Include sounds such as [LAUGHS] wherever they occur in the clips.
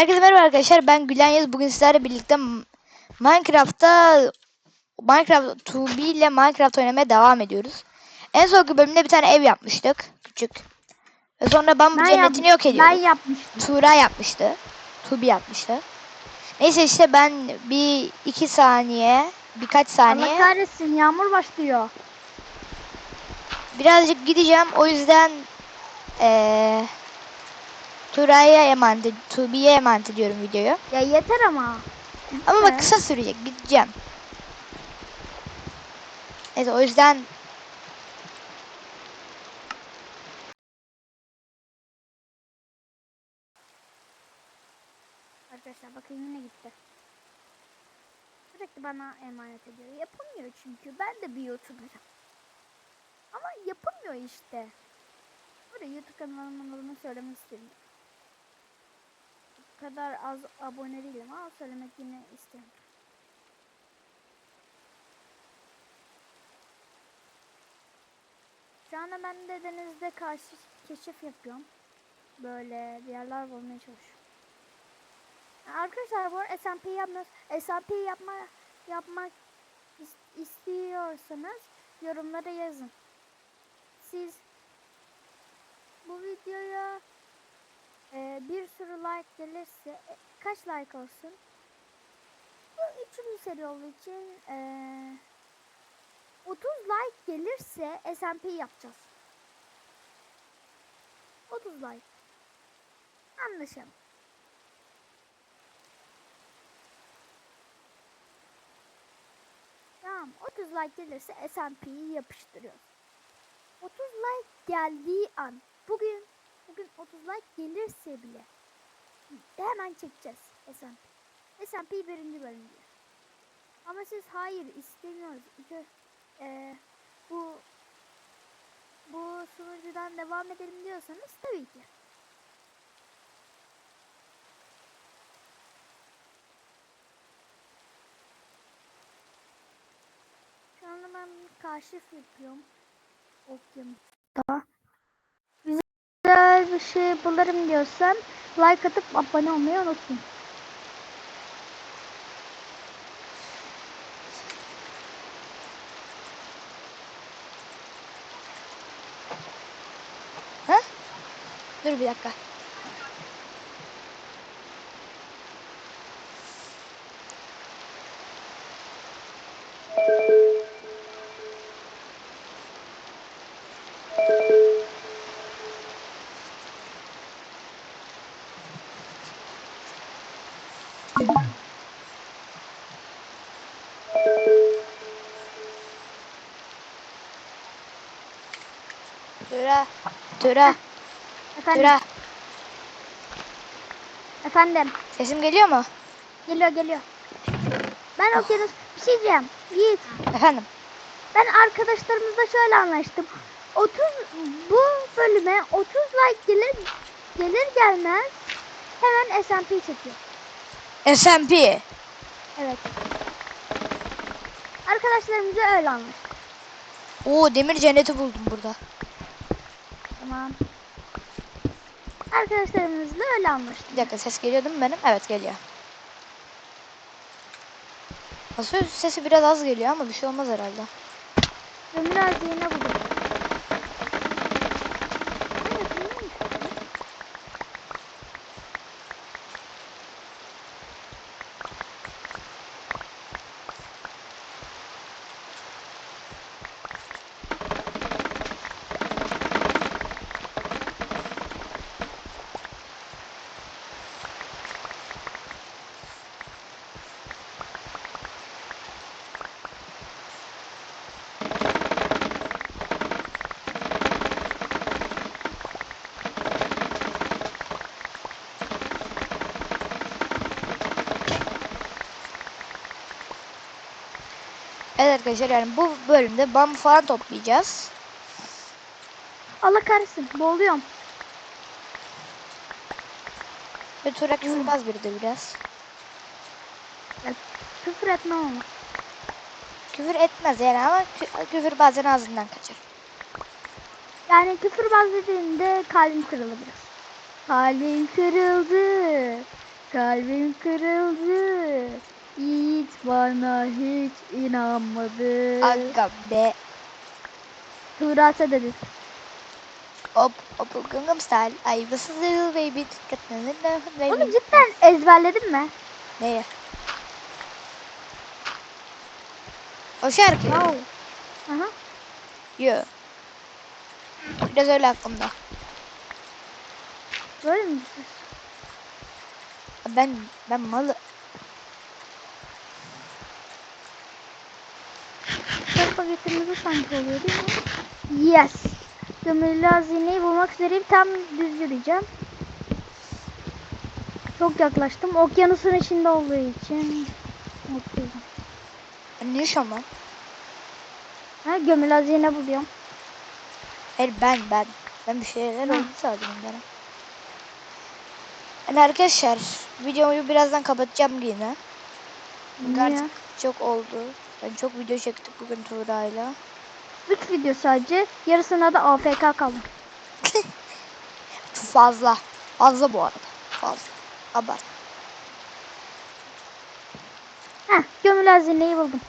Herkese merhaba arkadaşlar. Ben Gülen Yaz. Bugün sizlerle birlikte Minecraft'ta Minecraft 2B ile Minecraft oynamaya devam ediyoruz. En sonki bölümde bir tane ev yapmıştık. Küçük. Ve sonra ben bu cennetini yok ediyorum. Ben yapmıştım. Tuğra yapmıştı. Tubi yapmıştı. Neyse işte ben bir iki saniye birkaç Allah saniye kahretsin yağmur başlıyor. birazcık gideceğim. O yüzden eee Tuğra'ya emanet, Tubi'ye emanet ediyorum videoyu. Ya yeter ama. Ama bak kısa sürecek. Gideceğim. Evet o yüzden Arkadaşlar bakın yine gitti. Sürekli bana emanet ediyor. Yapamıyor çünkü. Ben de bir YouTuber'ım. Ama yapamıyor işte. Burada YouTube kanalımın adını söylemek istedim. Kadar az abone değilim ama söylemek yine isterim. Şu anda ben de denizde karşı keşif yapıyorum. Böyle bir yerler bulmaya çalışıyorum. Arkadaşlar bu arada SMP yapmıyoruz. SMP yapma yapmak is- istiyorsanız yorumlara yazın. Siz bu videoya e, bir sürü like gelirse e, kaç like olsun? Bu üçüncü seri olduğu için e, 30 like gelirse SMP yapacağız. 30 like. Anlaşalım. Tamam 30 like gelirse SMP'yi yapıştırıyoruz. 30 like geldiği an bugün bugün 30 like gelirse bile hemen çekeceğiz SMP. SMP birinci bölüm diyor. Ama siz hayır istemiyoruz. İki, eee, bu bu sunucudan devam edelim diyorsanız tabii ki. Şu anda ben kaşif yapıyorum. Okyanusta. Güzel bir şey bulurum diyorsan like atıp abone olmayı unutmayın. Dur bir dakika. Tura. Efendim, Tura. efendim. Sesim geliyor mu? Geliyor geliyor. Ben okyanus bir şey diyeceğim. Yiğit. Efendim. Ben arkadaşlarımızla şöyle anlaştım. 30 bu bölüme 30 like gelir gelir gelmez hemen SMP çekiyor. SMP. Evet. Arkadaşlarımızla öyle anlaştık. Oo demir cenneti buldum burada. Tamam. Arkadaşlarımızla öyle anlaştık. Bir dakika ses geliyor değil mi benim? Evet geliyor. Aslında sesi biraz az geliyor ama bir şey olmaz herhalde. Ömür harcayına buldum. Evet, iyiymiş. Evet arkadaşlar yani bu bölümde bambu falan toplayacağız. Allah kahretsin boğuluyorum. Ve Tuğra küfürbaz biri de biraz. Ya, küfür etmem ama. Küfür etmez yani ama kü- küfür bazen ağzından kaçar. Yani küfürbaz dediğinde kalbim kırıldı biraz. Kalbim kırıldı. Kalbim kırıldı. Yiğit bana hiç inanmadı. Aga be. Tuğrasa dedi. Hop hop Gangnam Style. I was a little baby. Onu Baby. cidden ezberledin mi? Neye? O şarkı. Wow. Aha. Yo. Biraz öyle aklımda. Böyle mi? Ben ben malı. Getirmesi sanki oluyor değil mi? Yes. Gömülü hazineyi bulmak üzereyim. Tam düz yürüyeceğim. Çok yaklaştım. Okyanusun içinde olduğu için mutluyum. Ne lan? Ha, gömülü hazine buluyorum. Hayır ben ben. Ben bir şeyler oldu sandım bana. Yani arkadaşlar videoyu birazdan kapatacağım yine. Niye? artık çok oldu. Ben çok video çektik bugün Tuğra'yla. 3 video sadece. Yarısına da AFK kaldım. [LAUGHS] Fazla. Fazla bu arada. Fazla. Abart. Heh, gömülü hazineyi buldum.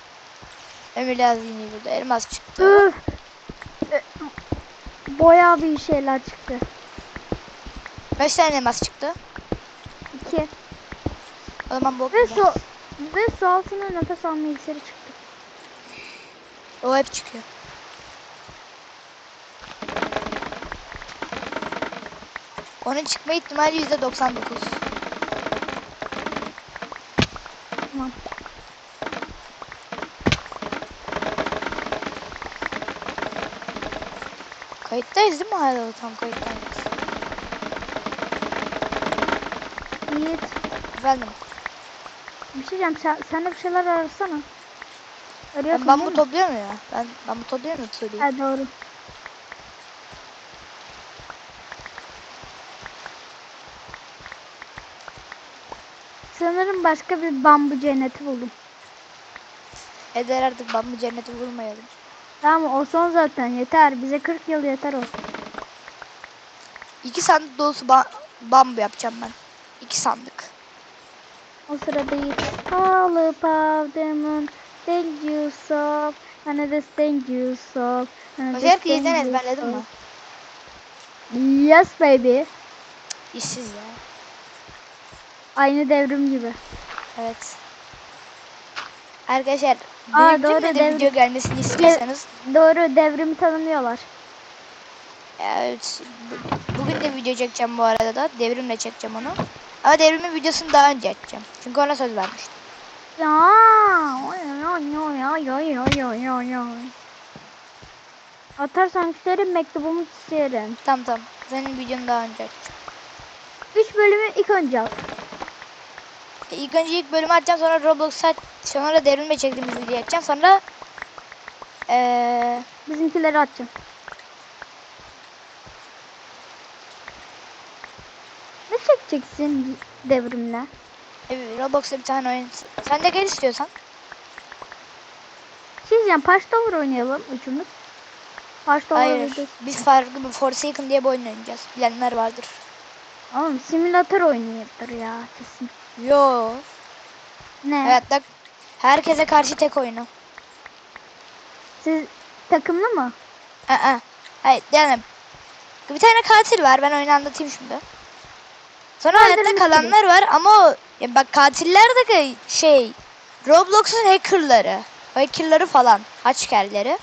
Emir Yazgini burada elmas çıktı. Üf. Ö- Boya bir şeyler çıktı. Kaç tane elmas çıktı? 2. O zaman bu Ve su, ve su altına nefes alma iksiri çıktı. O hep çıkıyor. Onun çıkma ihtimali yüzde 99. Tamam. Kayıttayız değil mi hala tam kayıttayız. Yiğit. Efendim Bir şey diyeceğim. Sen, sen de bir şeyler arasana. Ben Arıyorsun bambu topluyorum ya. Ben bambu topluyorum ya Tuğrul. Ha doğru. Sanırım başka bir bambu cenneti buldum. Eder artık bambu cenneti vurmayalım. Tamam o son zaten yeter. Bize 40 yıl yeter o. İki sandık dolusu ba- bambu yapacağım ben. İki sandık. O sırada the moon. Thank you so. And this thank you so. O şarkıyı you ezberledin so. mi? Yes baby. İşsiz ya. Aynı devrim gibi. Evet. Arkadaşlar Aa, doğru, de devrim. video gelmesini istiyorsanız Doğru devrimi tanımlıyorlar. evet, bu- bugün de video çekeceğim bu arada da devrimle çekeceğim onu. Ama devrimin videosunu daha önce açacağım. Çünkü ona söz vermiştim. Ya. Atarsan isterim mektubumu isterim. Tamam tamam. Senin videonu daha önce açacağım. 3 bölümü ilk önce al. E, İlk önce ilk bölümü açacağım sonra Roblox aç, sonra devrimle çektiğimiz videoyu açacağım. Sonra eee Bizimkileri atacağım. Ne çekeceksin devrimle? E, Roblox'ta bir tane oyun. Sen de gel istiyorsan. Şey diyeceğim Paştover oynayalım üçümüz. Paştover Hayır. videosu. Biz farklı bir Forsaken diye bir oyun oynayacağız. Bilenler vardır. Oğlum simülatör oynuyordur ya kesin. Yo. Ne? Evet bak. Herkese karşı tek oyunu. Siz takımlı mı? Aa, hayır yani bir tane katil var ben oyunu anlatayım şimdi. Sonra hayatta kalanlar var ama ya bak katiller de şey Roblox'un hackerları. Hackerları falan. Haçkerleri.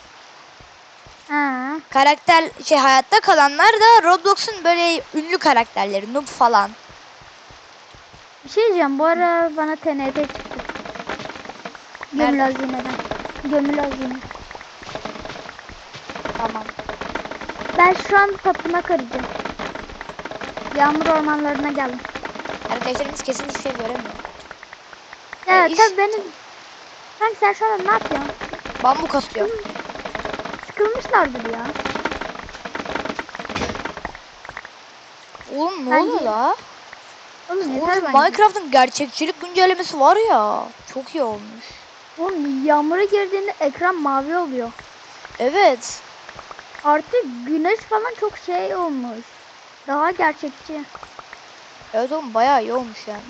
Ha. Karakter şey hayatta kalanlar da Roblox'un böyle ünlü karakterleri. Noob falan. Bir şey diyeceğim bu ara bana TNT çıktı. Gömül hazineden. Gömül hazine. Tamam. Ben şu an tapınak arayacağım. Yağmur ormanlarına geldim. Arkadaşlarımız kesin hiçbir şey göremiyor. Ya Ya iş- tabii benim... Kanka sen şu an ne yapıyorsun? Bambu kasıyor. Sıkılmışlardır ya. Oğlum ne Bence- oluyor la? Oğlum Oğlum. Minecraft'ın gerçekçilik güncellemesi var ya. Çok iyi olmuş. Oğlum yağmura girdiğinde ekran mavi oluyor. Evet. Artık güneş falan çok şey olmuş. Daha gerçekçi. Evet oğlum bayağı iyi olmuş yani.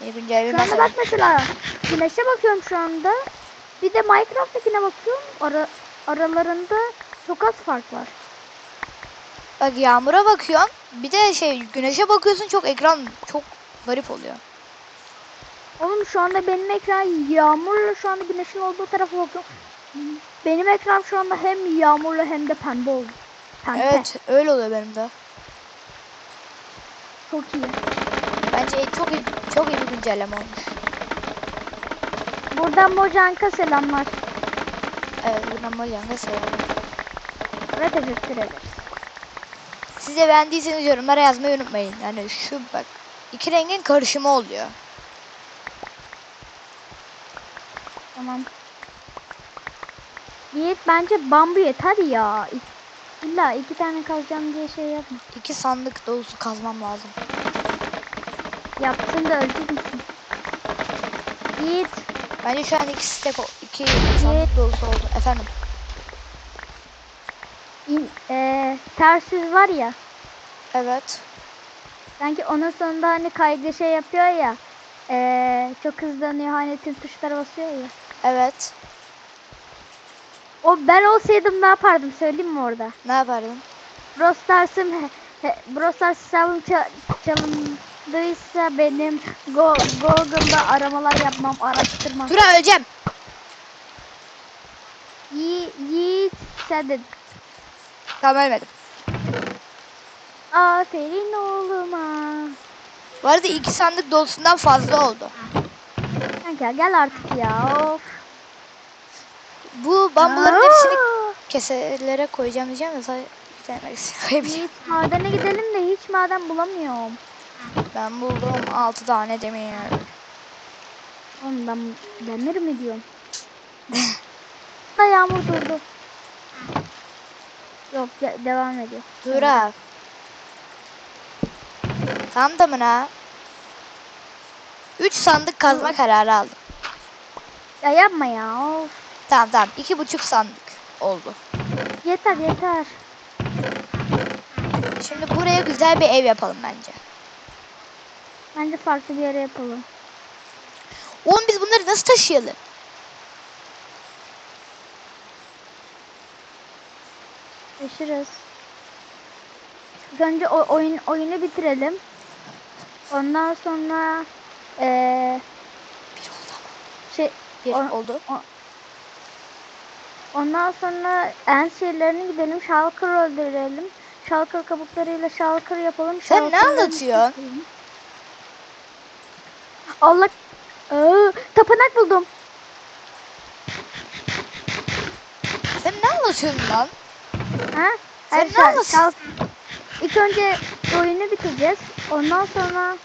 Yeni Şu anda mesela. bak mesela güneşe bakıyorum şu anda. Bir de Minecraft'takine bakıyorum. Ara, aralarında çok az fark var. Bak yağmura bakıyorsun. Bir de şey güneşe bakıyorsun çok ekran çok garip oluyor. Oğlum şu anda benim ekran yağmurla şu anda güneşin olduğu tarafa bakıyorum. Benim ekran şu anda hem yağmurlu hem de pembe oldu. Pembe. Evet öyle oluyor benim de. Çok iyi. Bence çok iyi, çok iyi bir güncelleme olmuş. Buradan Mojank'a selamlar. Evet buradan Mojang'a selam. Ve teşekkür ederiz. Siz de beğendiyseniz yorumlara yazmayı unutmayın. Yani şu bak iki rengin karışımı oluyor. Tamam. Yiğit bence bambu yeter ya. İlla iki tane kazacağım diye şey yapma. İki sandık dolusu kazmam lazım. Yaptın da öldü müsün? Yiğit Bence şu an iki stek iki sandık dolusu oldu. Efendim. in, eee ters yüz var ya. Evet. Sanki onun sonunda hani kaygı şey yapıyor ya. eee çok hızlanıyor hani tüm tuşlara basıyor ya. Evet. O ben olsaydım ne yapardım söyleyeyim mi orada? Ne yapardın? Brawl Stars'ım he- he- Brawl Stars hesabım ça- çalındıysa benim Go Google'da aramalar yapmam, araştırmam. Tura öleceğim. Yi Yiğit sen de Tamam ölmedim. aferin oğluma. Bu arada iki sandık dolusundan fazla oldu. Kanka gel artık ya. Of. Bu bambuların hepsini keselere koyacağım diyeceğim de sadece bir tane koyabileceğim. Yiğit madene gidelim de hiç maden bulamıyorum. Ben buldum 6 tane demir. Oğlum ben demir mi diyorum? da yağmur durdu. Yok de- devam ediyor. Tura. Tam tamına 3 sandık kazma kararı aldım. Ya yapma ya. Of. Tamam tamam. iki buçuk sandık oldu. Yeter yeter. Şimdi buraya güzel bir ev yapalım bence. Bence farklı bir yere yapalım. Oğlum biz bunları nasıl taşıyalım? İlk önce o oyun oyunu bitirelim. Ondan sonra eee Bir oldu ama. şey Bir O- oldu. Ondan sonra en şeylerini gidelim. Shulker öldürelim. Shulker kabuklarıyla shulker yapalım. Sen ne anlatıyorsun? Allah Aa, tapınak buldum. Sen ne anlatıyorsun lan? Ha? Sen Hayır, ne shul- anlatıyorsun? shul- İlk önce oyunu bitireceğiz. Ondan sonra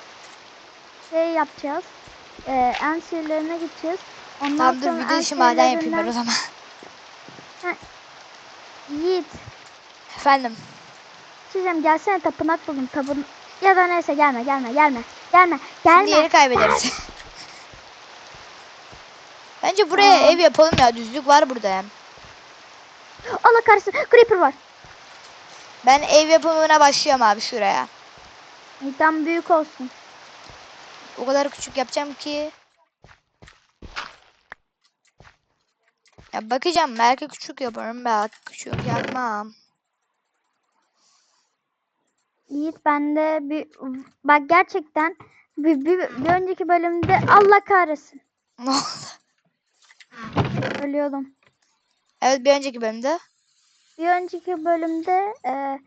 şey yapacağız. Ee, en şeylerine gideceğiz. Ondan Tamam dur sonra video en dışı maden yapayım ben o zaman. Yiğit. Efendim. Sizem gelsene tapınak buldum. Tapın ya da neyse gelme gelme gelme. Gelme gelme. Şimdi yeri kaybederiz. [LAUGHS] Bence buraya Aa. ev yapalım ya. Düzlük var burada hem. Allah kahretsin. Creeper var. Ben ev yapımına başlıyorum abi şuraya. Tam büyük olsun. O kadar küçük yapacağım ki. Ya bakacağım belki küçük yaparım belki küçük yapmam. Yiğit bende bir bak gerçekten bir, bir, bir önceki bölümde Allah kahretsin. Ne oldu? Ölüyordum. Evet bir önceki bölümde. Bir önceki bölümde e,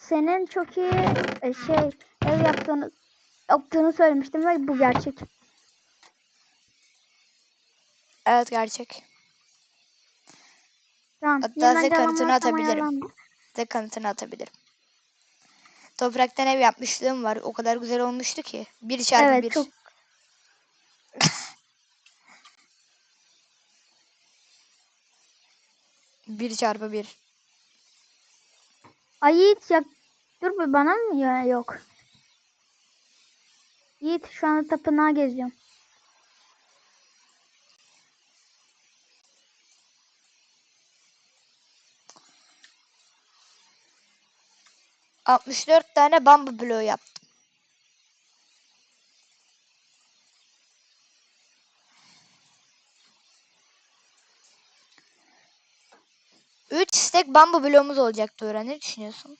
senin çok iyi e, şey ev yaptığını yaptığını söylemiştim ve bu gerçek. Evet gerçek. Tamam. Hatta size kanıtını atabilirim. De kanıtını atabilirim. Topraktan ev yapmışlığım var. O kadar güzel olmuştu ki. Bir çarpı Evet bir. çok. [LAUGHS] Bir çarpı bir. Ay Yiğit ya dur bir bana mı ya yok. Yiğit şu anda tapınağı geziyorum. 64 tane bambu bloğu yaptım. Üç stack bambu bloğumuz olacaktı öğren. Ne düşünüyorsun?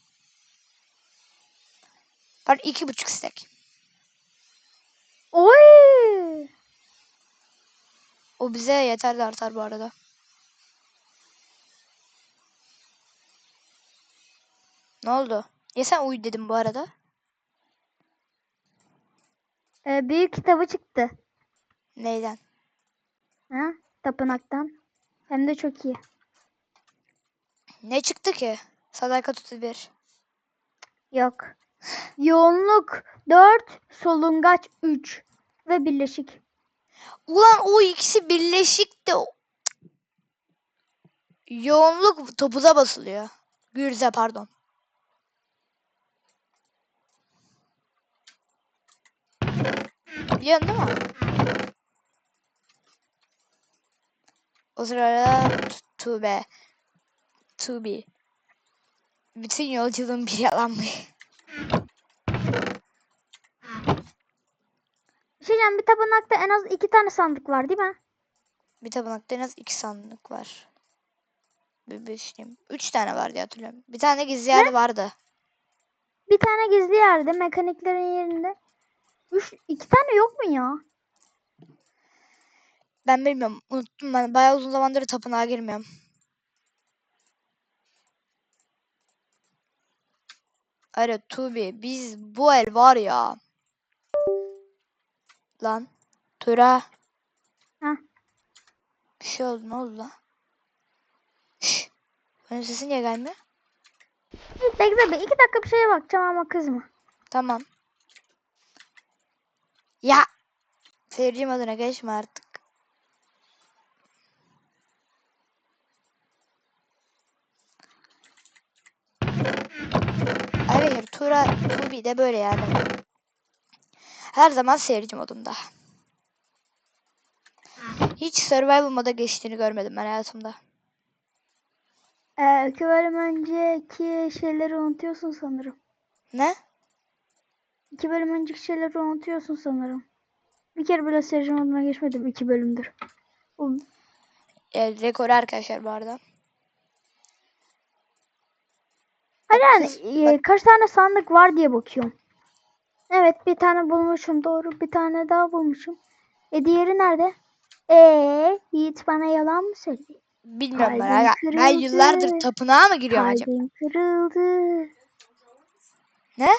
Pardon iki buçuk stack. Oy! O bize yeter de artar bu arada. Ne oldu? Ya sen uyu dedim bu arada. Ee, büyük kitabı çıktı. Neyden? Ha? Tapınaktan. Hem de çok iyi. Ne çıktı ki? Sadakat 31. Yok. Yoğunluk 4, solungaç 3 ve birleşik. Ulan o ikisi birleşik de yoğunluk topuza basılıyor. Gürze pardon. Biliyorsun değil mi? O sırada Tube. Tubi. Bütün yolculuğum bir yalanmış. Bir şey diyeceğim, bir tapınakta en az iki tane sandık var değil mi? Bir tapınakta en az iki sandık var. Bir, bir şey- Üç tane var diye hatırlıyorum. Bir tane gizli yer vardı. Bir tane gizli yerde mekaniklerin yerinde. Üç, iki tane yok mu ya? Ben bilmiyorum. Unuttum ben. Bayağı uzun zamandır tapınağa girmiyorum. Ara Tubi biz bu el var ya. Lan. Tura. Heh. Bir şey oldu ne oldu lan? Şşş. Benim sesin niye gelmiyor? Bekle bir iki dakika bir şeye bakacağım ama kızma. Tamam. Ya. Seyircim adına geçme artık. Hayır, Tura, Tubi de böyle yani. Her zaman seyirci modunda. Hiç survival moda geçtiğini görmedim ben hayatımda. Ee, iki bölüm önceki şeyleri unutuyorsun sanırım. Ne? İki bölüm önceki şeyleri unutuyorsun sanırım. Bir kere bile seyirci moduna geçmedim iki bölümdür. O El rekoru arkadaşlar bu arada. Hayır yani Kız- e, kaç tane sandık var diye bakıyorum. Evet bir tane bulmuşum doğru bir tane daha bulmuşum. E diğeri nerede? E Yiğit bana yalan mı söyledi? Bilmiyorum ben. Aga. Ben yıllardır kırıldı. tapınağa mı giriyorum acaba? Kalbim kırıldı. Ne?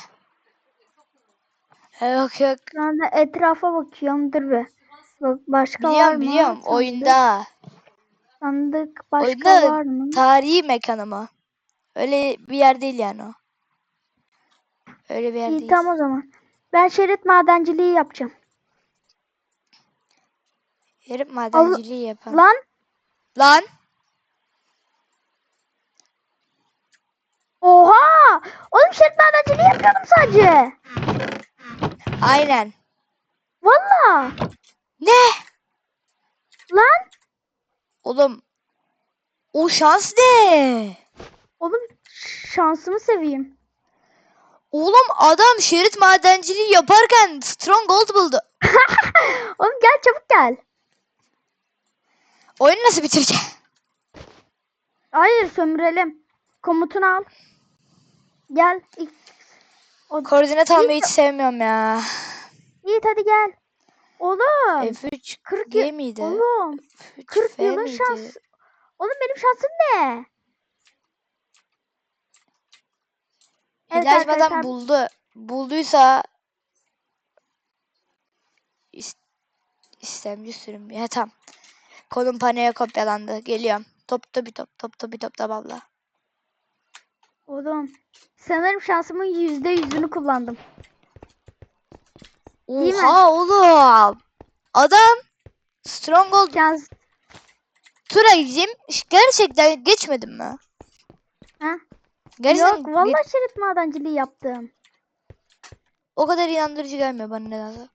Yok yok. Şu anda etrafa bakıyorum dur be. Bak başka var Biliyorum mı? biliyorum. Sandık- Oyunda. Sandık başka Oyunda var mı? Tarihi mekanı mı? Öyle bir yer değil yani o. Öyle bir yer İyi değil. tamam o zaman. Ben şerit madenciliği yapacağım. Yarım madenciliği yapan. Lan Lan. oha! Oğlum şerit madenciliği yapıyordum sadece. Aynen. Valla. Ne? Lan Oğlum. O şans ne? oğlum şansımı seveyim. Oğlum adam şerit madenciliği yaparken stronghold buldu. [LAUGHS] Oğlum gel çabuk gel. Oyunu nasıl bitireceğim? Hayır sömürelim. Komutunu al. Gel. İlk- O, Koordinat almayı hiç sevmiyorum ya. Yiğit hadi gel. Oğlum. F3 40 G miydi? Oğlum. F3 40 F yılın miydi? şans. Oğlum benim şansım ne? Evet açmadan arkadaşlar. buldu. Bulduysa is- istemci sürüm. Ya tamam. Konum panoya kopyalandı. Geliyorum. Topta bir top. Topta bir top da valla. Oğlum. Sanırım şansımın yüzde yüzünü kullandım. Değil mi? Oha oğlum. Adam Stronghold Şans. tura gideceğim. Gerçekten geçmedim mi? Ha? Gerçekten Yok vallahi şerit madenciliği yaptım. o kadar inandırıcı gelmiyor bana nedense.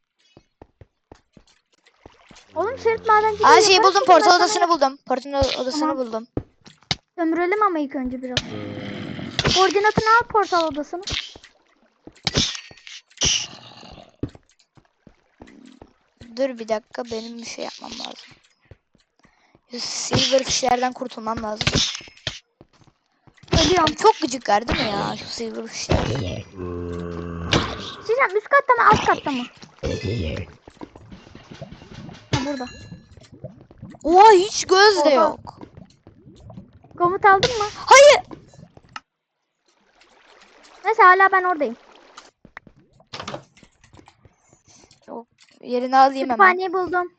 Oğlum şerit madenciliği Aa şey buldum. Portal odasını buldum. Portal odasını Tamam. buldum. Sömürelim ama ilk önce biraz. Koordinatını al portal odasını. Dur bir dakika benim bir şey yapmam lazım. Silver kişilerden kurtulmam lazım. geliyorum. Çok gıcıklar değil mi ya şu silver işte. Sizin üst katta mı alt katta mı? Ha burada. Oha hiç göz de yok. Komut aldın mı? Hayır. Neyse hala ben oradayım. Yok, Yerini alayım hemen. Kütüphaneyi buldum.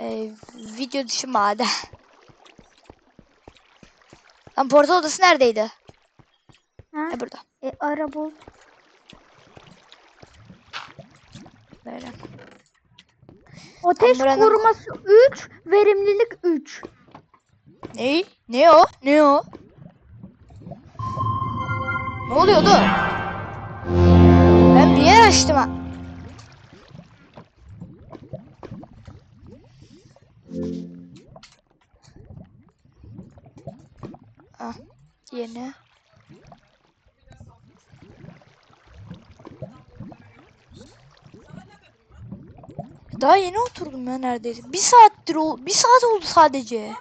Ee, video dışı maden. Lan portal odası neredeydi? Ha? E burada. E, ara bul. Böyle. Ateş buranın- koruması 3, verimlilik 3. Ne? Ne o? Ne o? Ne oluyordu? Ben bir yer açtım ha. Ah, yeni. Daha yeni oturdum ya neredeyse. Bir saattir o, bir saat oldu sadece.